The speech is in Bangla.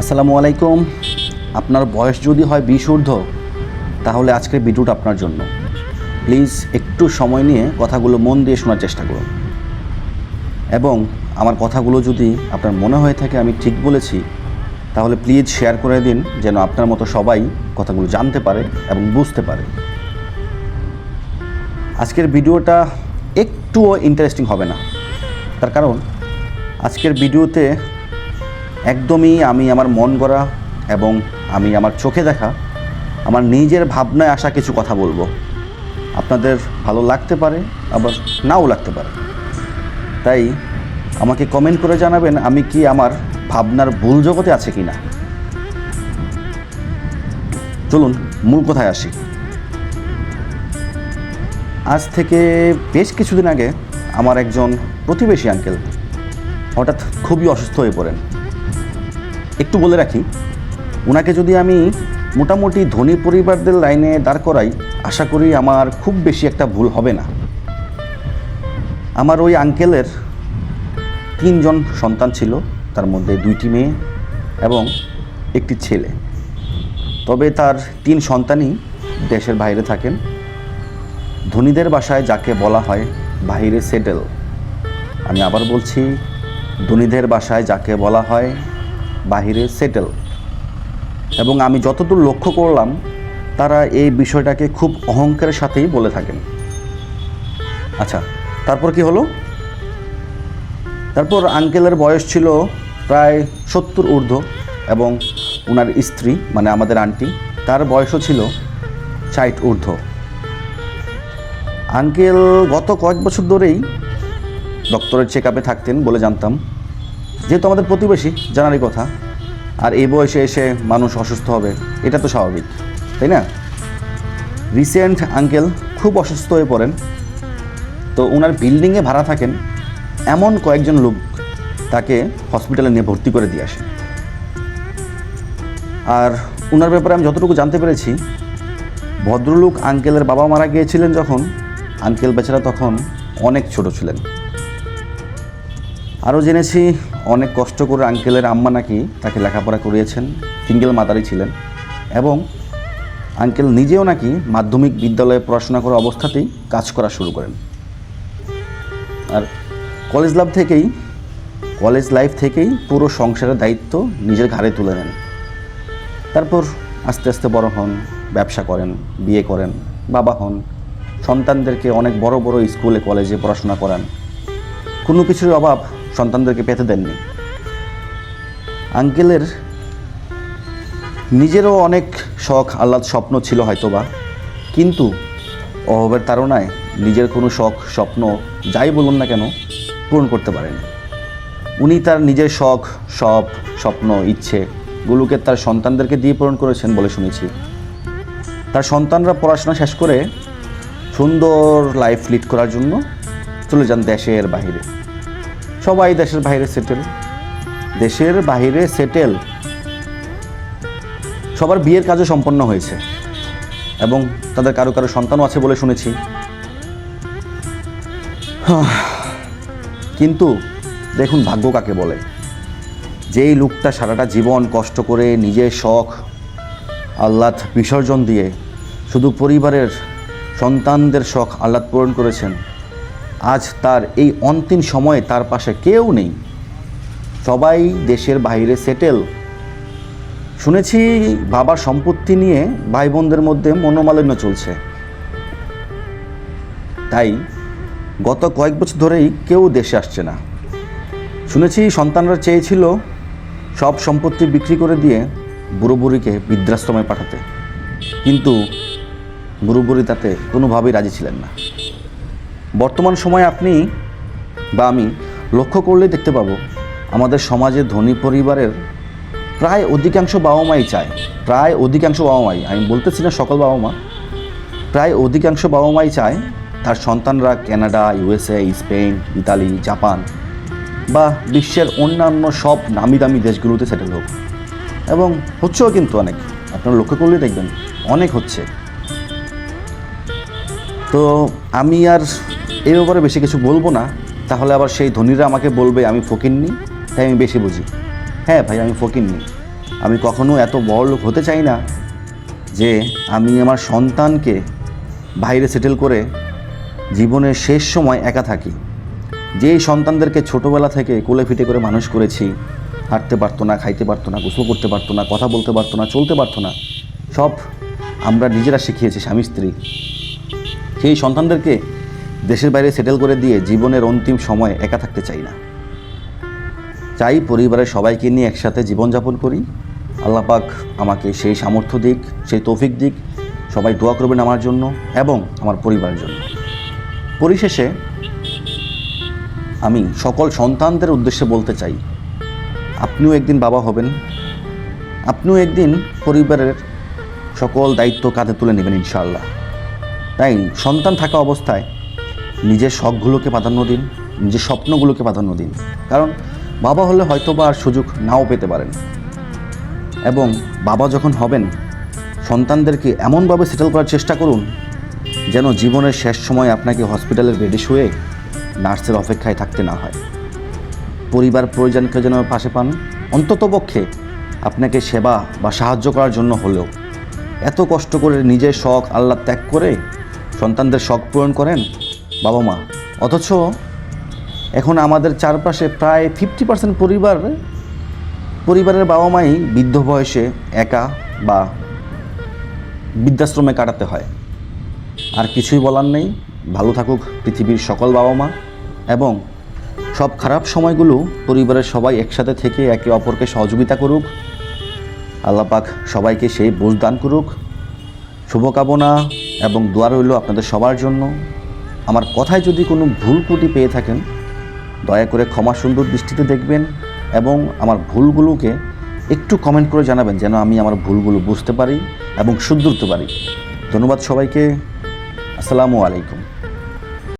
আসসালামু আলাইকুম। আপনার বয়স যদি হয় বিশ ঊর্ধ্ব, তাহলে আজকের ভিডিওটা আপনার জন্য। প্লিজ একটু সময় নিয়ে কথাগুলো মন দিয়ে শোনার চেষ্টা করুন। এবং আমার কথাগুলো যদি আপনার মনে হয়ে থাকে আমি ঠিক বলেছি, তাহলে প্লিজ শেয়ার করে দিন যেন আপনার মতো সবাই কথাগুলো জানতে পারে এবং বুঝতে পারে। আজকের ভিডিওটা একটুও ইন্টারেস্টিং হবে না। তার কারণ, আজকের ভিডিওতে একদমই আমি আমার মন গড়া এবং আমি আমার চোখে দেখা, আমার নিজের ভাবনায় আসা কিছু কথা বলব। আপনাদের ভালো লাগতে পারে, আবার নাও লাগতে পারে। তাই আমাকে কমেন্ট করে জানাবেন আমি কি আমার ভাবনার ভুল জগতে আছে কি না চলুন, মূল কথায় আসি। আজ থেকে বেশ কিছুদিন আগে আমার একজন প্রতিবেশী আঙ্কেল হঠাৎ খুবই অসুস্থ হয়ে পড়েন। একটু বলে রাখি, ওনাকে যদি আমি মোটামুটি ধনী পরিবারদের লাইনে দাঁড় করাই, আশা করি আমার খুব বেশি একটা ভুল হবে না। আমার ওই আঙ্কেলের তিনজন সন্তান ছিল, তার মধ্যে দুইটি মেয়ে এবং একটি ছেলে। তবে তার তিন সন্তানই দেশের বাইরে থাকেন। ধনীদের বাসায় যাকে বলা হয় বাইরে সেটেল। আমি আবার বলছি, ধনীদের বাসায় যাকে বলা হয় বাহিরে সেটেল এবং আমি যতদূর লক্ষ্য করলাম, তারা এই বিষয়টাকে খুব অহংকারের সাথেই বলে থাকেন। আচ্ছা তারপর কি হলো? তারপর আঙ্কেলের বয়স ছিল প্রায় সত্তর ঊর্ধ্ব এবং ওনার স্ত্রী মানে আমাদের আন্টি, তার বয়সও ছিল ষাট ঊর্ধ্ব। আঙ্কেল গত কয়েক বছর ধরেই ডক্টরের চেক আপে থাকতেন বলে জানতাম। যেহেতু আমাদের প্রতিবেশী, জানারই কথা। আর এই বয়সে এসে মানুষ অসুস্থ হবে, এটা তো স্বাভাবিক, তাই না? রিসেন্ট আঙ্কেল খুব অসুস্থ হয়ে পড়েন। তো ওনার বিল্ডিংয়ে ভাড়া থাকেন এমন কয়েকজন লোক তাকে হসপিটালে নিয়ে ভর্তি করে দিয়ে আসেন। আর ওনার ব্যাপারে আমি যতটুকু জানতে পেরেছি, ভদ্রলোক আঙ্কেলের বাবা মারা গিয়েছিলেন যখন আঙ্কেল বেচারা তখন অনেক ছোট ছিলেন। আরও জেনেছি অনেক কষ্ট করে আঙ্কেলের আম্মা নাকি তাকে লেখাপড়া করিয়েছেন সিঙ্গেল মাদারই ছিলেন, এবং আঙ্কেল নিজেও নাকি মাধ্যমিক বিদ্যালয়ে পড়াশোনা করা অবস্থাতেই কাজ করা শুরু করেন। আর কলেজ লাভ থেকেই কলেজ লাইফ থেকেই পুরো সংসারের দায়িত্ব নিজের ঘাড়ে তুলে নেন। তারপর আস্তে আস্তে বড় হন, ব্যবসা করেন, বিয়ে করেন, বাবা হন, সন্তানদেরকে অনেক বড় বড় স্কুলে কলেজে পড়াশোনা করান। কোনো কিছুর অভাব সন্তানদেরকে পেতে দেননি। আঙ্কেলের নিজেরও অনেক শখ, আহ্লাদ স্বপ্ন ছিল হয়তোবা। কিন্তু অভাবের তাড়নায় নিজের কোনো শখ, স্বপ্ন যাই বলুন না কেন, পূরণ করতে পারেন। উনি তার নিজের শখ, সব স্বপ্ন ইচ্ছেগুলোকে তার সন্তানদেরকে দিয়ে পূরণ করেছেন বলে শুনেছি। তার সন্তানরা পড়াশোনা শেষ করে সুন্দর লাইফ লিড করার জন্য চলে যান দেশের বাইরে সবাই দেশের বাইরে সেটেল দেশের বাইরে সেটেল সবার বিয়ের কাজও সম্পন্ন হয়েছে এবং তাদের কারও কারও সন্তানও আছে বলে শুনেছি। কিন্তু দেখুন ভাগ্য কাকে বলে। যেই লোকটা সারাটা জীবন কষ্ট করে নিজের শখ, আহ্লাদ, বিসর্জন দিয়ে শুধু পরিবারের সন্তানদের শখ, আহ্লাদ পূরণ করেছেন আজ তার এই অন্তিম সময়ে তার পাশে কেউ নেই। সবাই দেশের বাইরে সেটেল। শুনেছি বাবার সম্পত্তি নিয়ে ভাই বোনদের মধ্যে মনোমালিন্য চলছে। তাই গত কয়েক বছর ধরেই কেউ দেশে আসছে না। শুনেছি সন্তানরা চেয়েছিল সব সম্পত্তি বিক্রি করে দিয়ে বুড়ো বুড়িকে বৃদ্ধাশ্রমে পাঠাতে। কিন্তু বুড়ো বুড়ি তাতে কোনোভাবেই রাজি ছিলেন না। বর্তমান সময়ে আপনি বা আমি লক্ষ্য করলেই দেখতে পাবো, আমাদের সমাজে ধনী পরিবারের প্রায় অধিকাংশ বাবা মাই চায়, প্রায় অধিকাংশ বাবা মাই, আমি বলতেছি না সকল বাবা মা, প্রায় অধিকাংশ বাবা মাই চায় তার সন্তানরা Canada USA, Spain, Italy, Japan বা বিশ্বের অন্যান্য সব নামি দামি দেশগুলোতে সেটেল হোক। এবং হচ্ছেও কিন্তু অনেক, আপনারা লক্ষ্য করলেই দেখবেন, অনেক হচ্ছে। তো আমি আর এই ব্যাপারে বেশি কিছু বলব না। তাহলে আবার সেই ধনীরা আমাকে বলবে, আমি ফকিরনি তাই আমি বেশি বুঝি। হ্যাঁ ভাই, আমি ফকিরনি আমি কখনো এত বড় লোক হতে চাই না যে আমি আমার সন্তানকে বাইরে সেটেল করে জীবনের শেষ সময় একা থাকি। যেই সন্তানদেরকে ছোটোবেলা থেকে কোলে ফিটে করে মানুষ করেছি, হাঁটতে পারতো না, খাইতে পারতো না, গোসল করতে পারতো না, কথা বলতে পারতো না, চলতে পারতো না, সব আমরা নিজেরা শিখিয়েছি স্বামী স্ত্রী সেই সন্তানদেরকে দেশের বাইরে সেটেল করে দিয়ে জীবনের অন্তিম সময় একা থাকতে চাই না। চাই পরিবারের সবাইকে নিয়ে একসাথে জীবনযাপন করি। আল্লাহ পাক আমাকে সেই সামর্থ্য দিক, সেই তৌফিক দিক, সবাই দোয়া করবেন আমার জন্য এবং আমার পরিবারের জন্য। পরিশেষে আমি সকল সন্তানদের উদ্দেশ্যে বলতে চাই, আপনিও একদিন বাবা হবেন। আপনিও একদিন পরিবারের সকল দায়িত্ব কাঁধে তুলে নেবেন ইনশাআল্লাহ। তাই সন্তান থাকা অবস্থায় নিজের শখগুলোকে প্রাধান্য দিন, নিজের স্বপ্নগুলোকে প্রাধান্য দিন। কারণ বাবা হলে হয়তো বা আর সুযোগ নাও পেতে পারেন। এবং বাবা যখন হবেন, সন্তানদেরকে এমনভাবে সেটেল করার চেষ্টা করুন, যেন জীবনের শেষ সময় আপনাকে হসপিটালের বেডে শুয়ে নার্সের অপেক্ষায় থাকতে না হয়। পরিবার প্রয়োজনকে যেন পাশে পান অন্ততপক্ষে আপনাকে সেবা বা সাহায্য করার জন্য হলেও। এত কষ্ট করে নিজের শখ আল্লাহ ত্যাগ করে সন্তানদের শখ পূরণ করেন বাবা মা। অথচ এখন আমাদের চারপাশে প্রায় ফিফটি পার্সেন্ট পরিবার, পরিবারের বাবা মাই বৃদ্ধ বয়সে একা বা বৃদ্ধাশ্রমে কাটাতে হয়। আর কিছুই বলার নেই, ভালো থাকুক পৃথিবীর সকল বাবা মা এবং সব খারাপ সময়গুলো পরিবারের সবাই একসাথে থেকে একে অপরকে সহযোগিতা করুক। আল্লাপাক সবাইকে সেই বোঝ দান করুক। শুভকামনা এবং দোয়া রইল আপনাদের সবার জন্য। আমার কথায় যদি কোনো ভুল ত্রুটি পেয়ে থাকেন, দয়া করে ক্ষমা সুন্দর দৃষ্টিতে দেখবেন এবং আমার ভুলগুলোকে একটু কমেন্ট করে জানাবেন যেন আমি আমার ভুলগুলো বুঝতে পারি এবং শুধরতে পারি। ধন্যবাদ সবাইকে। আসসালামু আলাইকুম।